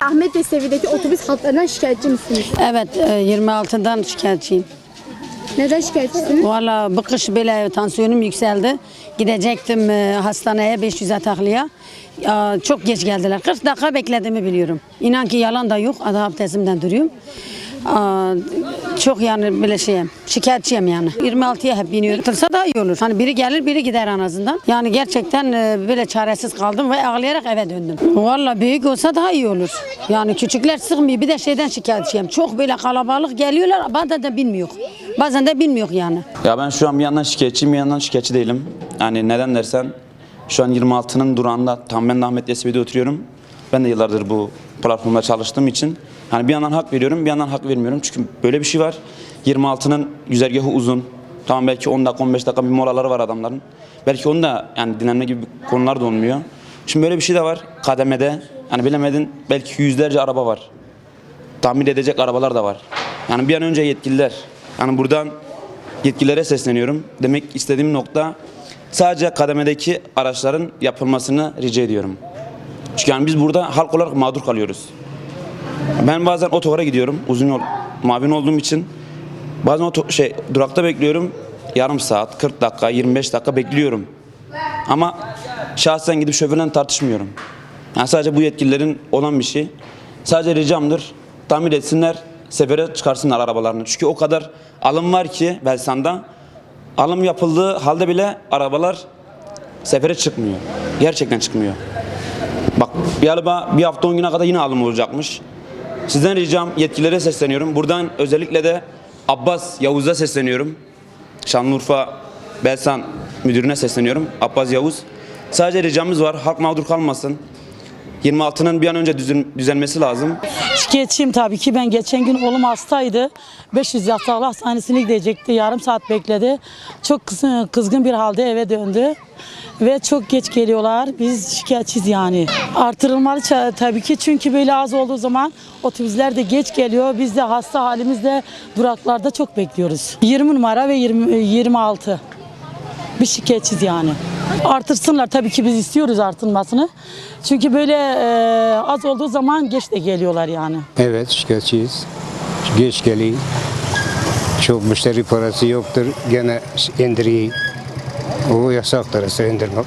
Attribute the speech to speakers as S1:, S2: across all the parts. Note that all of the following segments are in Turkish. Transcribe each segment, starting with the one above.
S1: Ahmet ve Sevi'deki otobüs hatlarından şikayetçi misiniz?
S2: Evet, e, 26'dan şikayetçiyim.
S1: Neden şikayetçisiniz?
S2: Valla bu kış böyle tansiyonum yükseldi. Gidecektim e, hastaneye 500 ataklıya. Ya, çok geç geldiler. 40 dakika beklediğimi biliyorum. İnan ki yalan da yok. Adı abdestimden duruyorum. Çok yani böyle şeyim, şikayetçiyim yani. 26'ya hep biniyorum. Tırsa daha iyi olur. Hani biri gelir biri gider en azından. Yani gerçekten e, böyle çaresiz kaldım ve ağlayarak eve döndüm. Valla büyük olsa daha iyi olur. Yani küçükler sıkmıyor. Bir de şeyden şikayetçiyim. Çok böyle kalabalık geliyorlar. Bazen de bilmiyor. Bazen de bilmiyor yani.
S3: Ya ben şu an bir yandan şikayetçiyim bir yandan şikayetçi değilim. Yani neden dersen şu an 26'nın durağında tam ben Ahmet Yesevi'de oturuyorum. Ben de yıllardır bu platformda çalıştığım için hani bir yandan hak veriyorum bir yandan hak vermiyorum. Çünkü böyle bir şey var. 26'nın güzergahı uzun. Tamam belki 10 dakika 15 dakika bir molaları var adamların. Belki onu da yani dinlenme gibi konular da olmuyor. Şimdi böyle bir şey de var kademede. Hani bilemedin belki yüzlerce araba var tamir edecek arabalar da var. Yani bir an önce yetkililer. Yani buradan yetkililere sesleniyorum. Demek istediğim nokta sadece kademedeki araçların yapılmasını rica ediyorum. Çünkü yani biz burada halk olarak mağdur kalıyoruz. Ben bazen otogara gidiyorum uzun yol mavin olduğum için. Bazen oto, şey durakta bekliyorum. Yarım saat, 40 dakika, 25 dakika bekliyorum. Ama şahsen gidip şoförle tartışmıyorum. Yani sadece bu yetkililerin olan bir şey. Sadece ricamdır. Tamir etsinler, sefere çıkarsınlar arabalarını. Çünkü o kadar alım var ki Belsan'da. Alım yapıldığı halde bile arabalar sefere çıkmıyor. Gerçekten çıkmıyor. Bak galiba bir hafta on güne kadar yine alım olacakmış. Sizden ricam yetkililere sesleniyorum. Buradan özellikle de Abbas Yavuz'a sesleniyorum. Şanlıurfa Belsan müdürüne sesleniyorum. Abbas Yavuz. Sadece ricamız var. Halk mağdur kalmasın. 26'nın bir an önce düzen- düzenmesi lazım.
S4: Şikayetçiyim tabii ki. Ben geçen gün oğlum hastaydı. 500 yatağı hastanesine gidecekti. Yarım saat bekledi. Çok kız- kızgın bir halde eve döndü. Ve çok geç geliyorlar. Biz şikayetçiyiz yani. Artırılmalı tabii ki çünkü böyle az olduğu zaman otobüsler de geç geliyor. Biz de hasta halimizde duraklarda çok bekliyoruz. 20 numara ve 20, 26. Bir şikayetçiyiz yani. Artırsınlar tabii ki biz istiyoruz artırmasını. Çünkü böyle e, az olduğu zaman geç de geliyorlar yani.
S5: Evet şikayetçiyiz. Geç geliyor. Çok müşteri parası yoktur. Gene indiriyor. O yasaktır indirmek.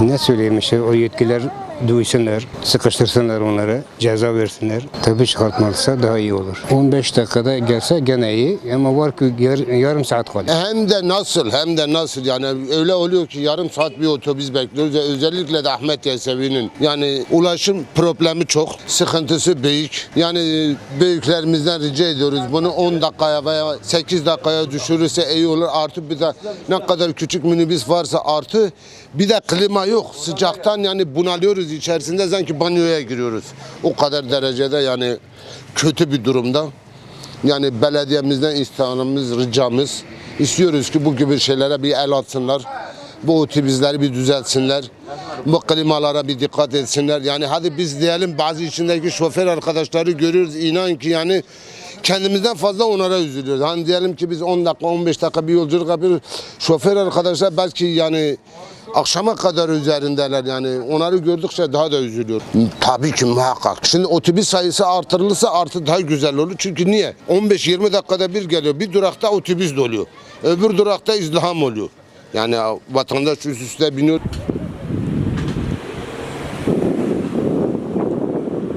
S5: Ne söyleyeyim işte o yetkiler duysunlar, sıkıştırsınlar onları, ceza versinler. Tabii çıkartmalıysa daha iyi olur. 15 dakikada gelse gene iyi ama var ki yar- yarım saat kalıyor.
S6: Hem de nasıl hem de nasıl yani öyle oluyor ki yarım saat bir otobüs bekliyoruz özellikle de Ahmet Yesevi'nin yani ulaşım problemi çok sıkıntısı büyük yani büyüklerimizden rica ediyoruz bunu 10 dakikaya veya 8 dakikaya düşürürse iyi olur artı bir de ne kadar küçük minibüs varsa artı bir de klima yok sıcaktan yani bunalıyoruz içerisinde sanki banyoya giriyoruz o kadar derecede yani kötü bir durumda. Yani belediyemizden istihdamımız, ricamız istiyoruz ki bu gibi şeylere bir el atsınlar. Bu otobüsleri bir düzeltsinler. Bu klimalara bir dikkat etsinler. Yani hadi biz diyelim bazı içindeki şoför arkadaşları görüyoruz. İnan ki yani kendimizden fazla onlara üzülüyoruz. Hani diyelim ki biz 10 dakika 15 dakika bir yolculuk yapıyoruz. Şoför arkadaşlar belki yani akşama kadar üzerindeler yani onları gördükçe daha da üzülüyor. Tabii ki muhakkak. Şimdi otobüs sayısı artırılırsa artı daha güzel olur. Çünkü niye? 15-20 dakikada bir geliyor. Bir durakta otobüs doluyor. Öbür durakta izdiham oluyor. Yani vatandaş üst üste biniyor.